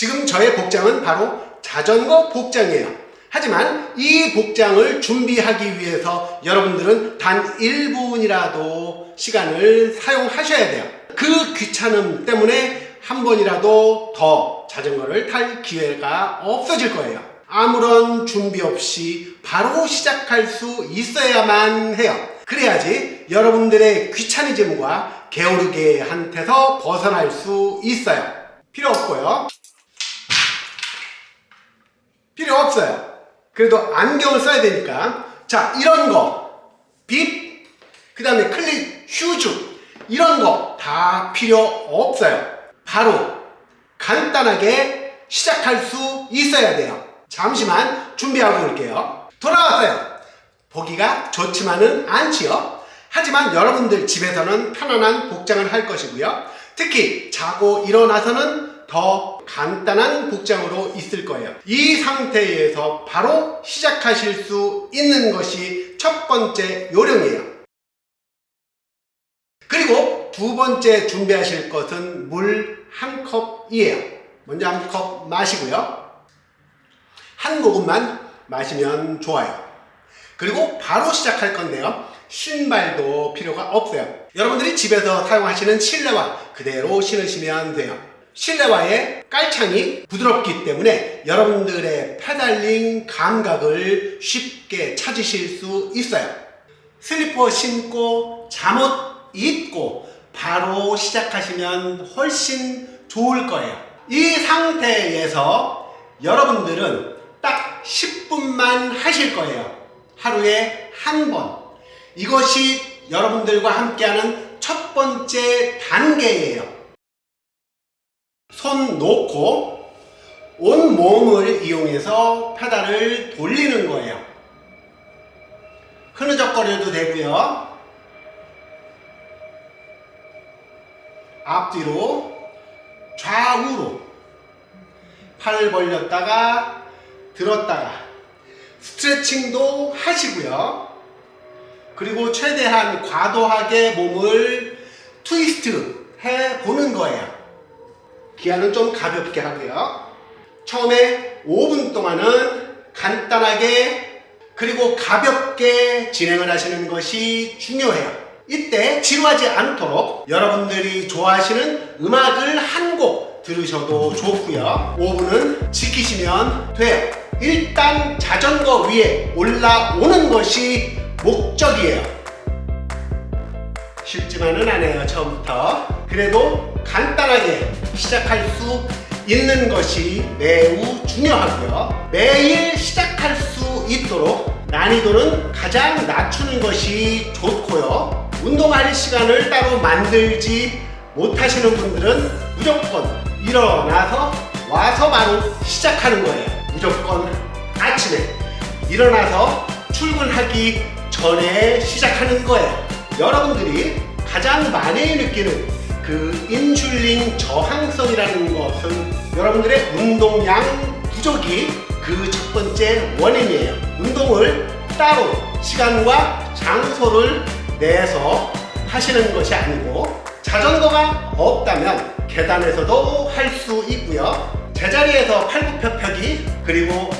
지금 저의 복장은 바로 자전거 복장이에요. 하지만 이 복장을 준비하기 위해서 여러분들은 단 1분이라도 시간을 사용하셔야 돼요. 그 귀찮음 때문에 한 번이라도 더 자전거를 탈 기회가 없어질 거예요. 아무런 준비 없이 바로 시작할 수 있어야만 해요. 그래야지 여러분들의 귀차니즘과 게으르게한테서 벗어날 수 있어요. 필요 없고요. 필요 없어요. 그래도 안경을 써야 되니까. 자, 이런 거. 빗, 그 다음에 클릭, 슈즈. 이런 거 다 필요 없어요. 바로 간단하게 시작할 수 있어야 돼요. 잠시만 준비하고 올게요. 돌아왔어요. 보기가 좋지만은 않지요. 하지만 여러분들 집에서는 편안한 복장을 할 것이고요. 특히 자고 일어나서는 더 간단한 복장으로 있을 거예요. 이 상태에서 바로 시작하실 수 있는 것이 첫 번째 요령이에요. 그리고 두 번째 준비하실 것은 물 한 컵이에요. 먼저 한 컵 마시고요. 한 모금만 마시면 좋아요. 그리고 바로 시작할 건데요. 신발도 필요가 없어요. 여러분들이 집에서 사용하시는 실내화 그대로 신으시면 돼요. 실내화의 깔창이 부드럽기 때문에 여러분들의 페달링 감각을 쉽게 찾으실 수 있어요. 슬리퍼 신고 잠옷 입고 바로 시작하시면 훨씬 좋을 거예요. 이 상태에서 여러분들은 딱 10분만 하실 거예요. 하루에 한 번. 이것이 여러분들과 함께하는 첫 번째 단계예요. 손 놓고 온 몸을 이용해서 페달을 돌리는 거예요. 흐느적거려도 되고요. 앞뒤로 좌우로 팔을 벌렸다가 들었다가 스트레칭도 하시고요. 그리고 최대한 과도하게 몸을 트위스트 해 보는 거예요. 기아는 좀 가볍게 하고요. 처음에 5분 동안은 간단하게 그리고 가볍게 진행을 하시는 것이 중요해요. 이때 지루하지 않도록 여러분들이 좋아하시는 음악을 한 곡 들으셔도 좋고요. 5분은 지키시면 돼요. 일단 자전거 위에 올라오는 것이 목적이에요. 쉽지만은 않아요, 처음부터. 그래도 간단하게 시작할 수 있는 것이 매우 중요하고요. 매일 시작할 수 있도록 난이도는 가장 낮추는 것이 좋고요. 운동할 시간을 따로 만들지 못하시는 분들은 무조건 일어나서 와서 바로 시작하는 거예요. 무조건 아침에 일어나서 출근하기 전에 시작하는 거예요. 여러분들이 가장 많이 느끼는 그 인슐린 저항성이라는 것은 여러분들의 운동량 부족이 그 첫 번째 원인이에요. 운동을 따로 시간과 장소를 내서 하시는 것이 아니고 자전거가 없다면 계단에서도 할 수 있고요. 제자리에서 팔굽혀펴기 그리고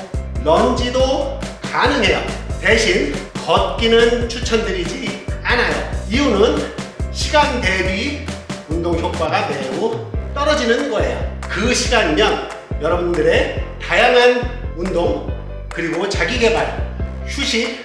런지도 가능해요. 대신 걷기는 추천드리지 않아요. 이유는 시간 대비 운동 효과가 매우 떨어지는 거예요. 그 시간이면 여러분들의 다양한 운동 그리고 자기 개발, 휴식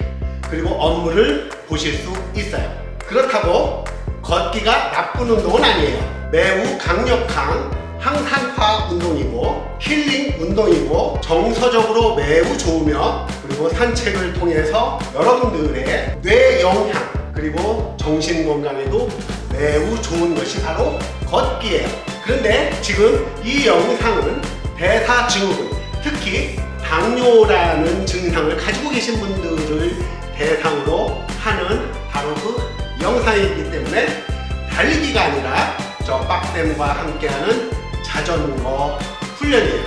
그리고 업무를 보실 수 있어요. 그렇다고 걷기가 나쁜 운동은 아니에요. 매우 강력한 항산화 운동이고 힐링 운동이고 정서적으로 매우 좋으며 그리고 산책을 통해서 여러분들의 뇌 영향 그리고 정신 건강에도 매우 좋은 것이 바로 걷기예요. 그런데 지금 이 영상은 대사 증후군 특히 당뇨라는 증상을 가지고 계신 분들을 대상으로 하는 바로 그 영상이기 때문에 달리기가 아니라 저 빡댐과 함께하는 자전거 훈련이에요.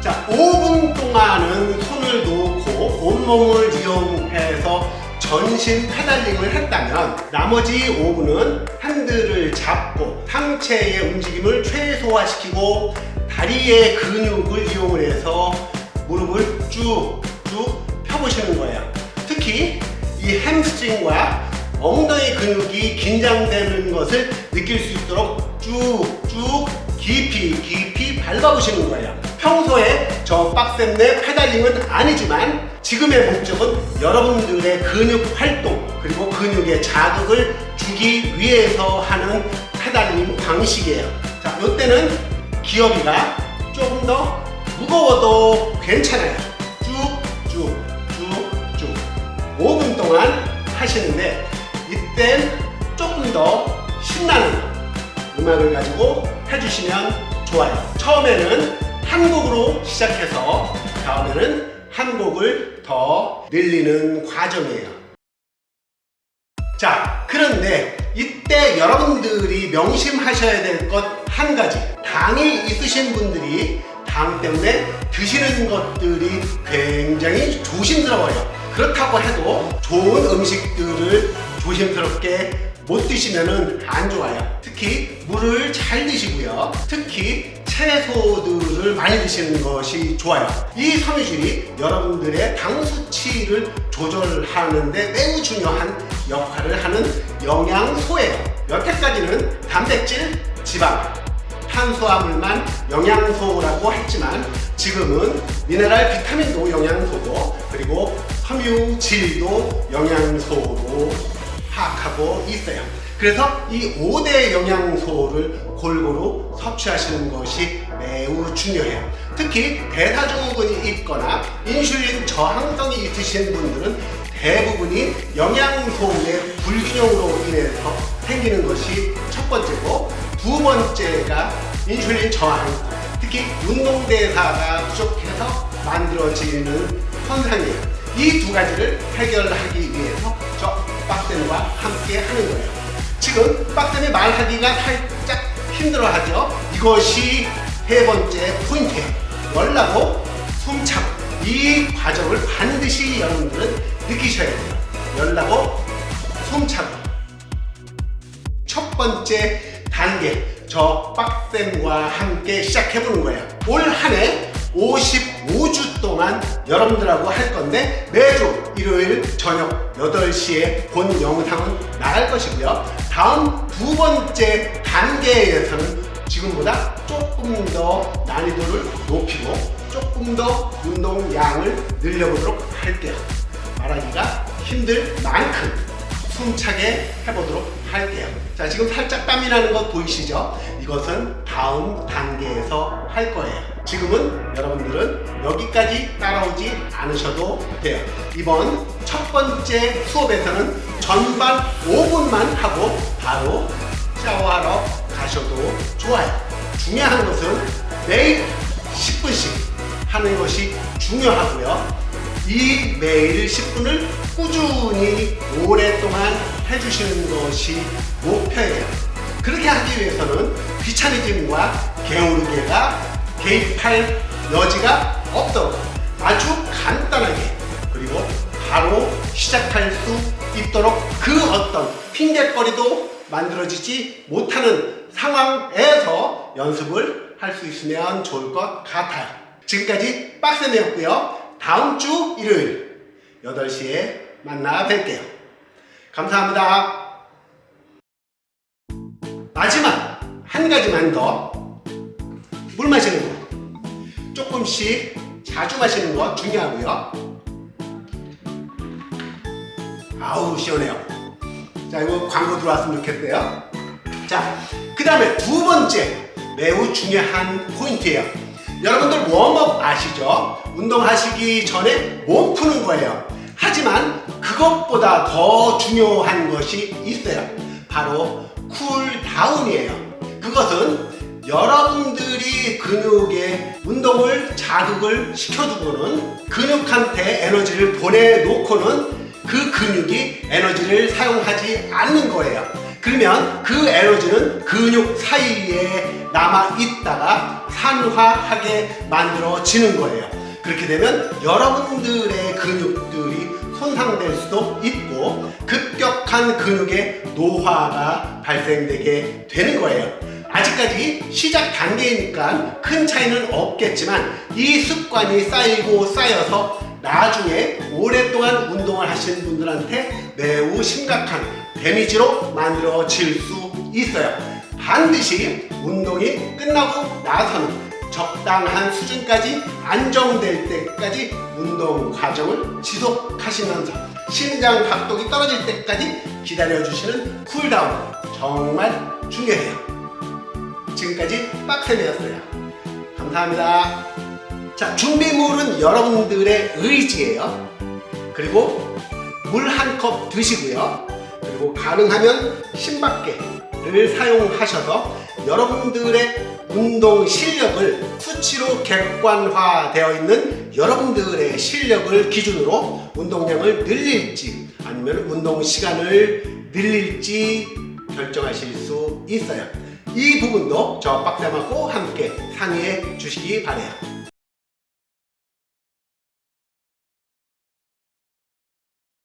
자, 5분 동안은 손을 놓고 온몸을 전신 페달링을 했다면 나머지 5분은 핸들을 잡고 상체의 움직임을 최소화시키고 다리의 근육을 이용을 해서 무릎을 쭉쭉 펴보시는 거예요. 특히 이 햄스트링과 엉덩이 근육이 긴장되는 것을 느낄 수 있도록 쭉쭉 깊이 깊이 밟아보시는 거예요. 평소에 저 빡센 내 페달링은 아니지만 지금의 목적은 여러분들의 근육 활동 그리고 근육의 자극을 주기 위해서 하는 페달링 방식이에요. 자, 이때는 기어비가 조금 더 무거워도 괜찮아요. 쭉쭉 쭉쭉 5분 동안 하시는데 이땐 조금 더 신나는 음악을 가지고 해주시면 좋아요. 처음에는 한 곡으로 시작해서 다음에는 한 곡을 더 늘리는 과정이에요. 자, 그런데 이때 여러분들이 명심하셔야 될 것 한 가지. 당이 있으신 분들이 당 때문에 드시는 것들이 굉장히 조심스러워요. 그렇다고 해도 좋은 음식들을 조심스럽게 못 드시면은 안 좋아요. 특히 물을 잘 드시고요. 특히 채소들을 많이 드시는 것이 좋아요. 이 섬유질이 여러분들의 당 수치를 조절하는데 매우 중요한 역할을 하는 영양소예요. 여태까지는 단백질, 지방, 탄수화물만 영양소라고 했지만 지금은 미네랄 비타민도 영양소고 그리고 섬유질도 영양소로 파악하고 있어요. 그래서 이 5대 영양소를 골고루 섭취하시는 것이 매우 중요해요. 특히 대사증후군이 있거나 인슐린 저항성이 있으신 분들은 대부분이 영양소의 불균형으로 인해서 생기는 것이 첫 번째고 두 번째가 인슐린 저항 특히 운동대사가 부족해서 만들어지는 현상이에요. 이 두 가지를 해결하기 위해서 저 빡센과 함께 하는 거예요. 지금 빡센이 말하기가 살짝 힘들어하죠. 이것이 세 번째 포인트예요. 열나고 숨차고 이 과정을 반드시 여러분들은 느끼셔야 돼요. 열나고 숨차고 첫 번째 단계 저 빡셈과 함께 시작해보는 거예요. 올 한 해 55주 동안 여러분들하고 할 건데 매주 일요일 저녁 8시에 본 영상은 나갈 것이고요. 다음 두 번째 단계에서는 지금보다 조금 더 난이도를 높이고 조금 더 운동량을 늘려보도록 할게요. 말하기가 힘들 만큼 숨차게 해보도록 할게요. 자, 지금 살짝 땀이 나는 것 보이시죠? 이것은 다음 단계에서 할 거예요. 지금은 여러분들은 여기까지 따라오지 않으셔도 돼요. 이번 첫 번째 수업에서는 전반 5분만 하고 바로 샤워하러 가셔도 좋아요. 중요한 것은 매일 10분씩 하는 것이 중요하고요. 이 매일 10분을 꾸준히 오랫동안 해주시는 것이 목표예요. 그렇게 하기 위해서는 귀차니즘과 게으르게가 개입할 여지가 없도록 아주 간단하게 그리고 바로 시작할 수 있도록 그 어떤 핑계거리도 만들어지지 못하는 상황에서 연습을 할 수 있으면 좋을 것 같아요. 지금까지 빡세네였고요. 다음 주 일요일 8시에 만나 뵐게요. 감사합니다. 마지막 한 가지만 더 물 마시는 거 조금씩 자주 마시는 거 중요하고요. 아우 시원해요. 자 이거 광고 들어왔으면 좋겠어요. 자, 그 다음에 두 번째 매우 중요한 포인트예요. 여러분들 웜업 아시죠? 운동하시기 전에 몸 푸는 거예요. 하지만 그것보다 더 중요한 것이 있어요. 바로 쿨다운이에요. 그것은 여러분들이 근육에 운동을 자극을 시켜두고는 근육한테 에너지를 보내놓고는 그 근육이 에너지를 사용하지 않는 거예요. 그러면 그 에너지는 근육 사이에 남아 있다가 산화하게 만들어지는 거예요. 그렇게 되면 여러분들의 근육들이 손상될 수도 있고 급격한 근육의 노화가 발생되게 되는 거예요. 아직까지 시작 단계이니까 큰 차이는 없겠지만 이 습관이 쌓이고 쌓여서 나중에 오랫동안 운동을 하시는 분들한테 매우 심각한 데미지로 만들어질 수 있어요. 반드시 운동이 끝나고 나서는 적당한 수준까지 안정될 때까지 운동 과정을 지속하시면서 심장 박동이 떨어질 때까지 기다려주시는 쿨다운 정말 중요해요. 지금까지 빡셈이었어요. 감사합니다. 자, 준비물은 여러분들의 의지예요. 그리고 물 한 컵 드시고요. 그리고 가능하면 신박계를 사용하셔서 여러분들의 운동 실력을 수치로 객관화되어 있는 여러분들의 실력을 기준으로 운동량을 늘릴지 아니면 운동 시간을 늘릴지 결정하실 수 있어요. 이 부분도 저 빡쌤하고 함께 상의해 주시기 바래요.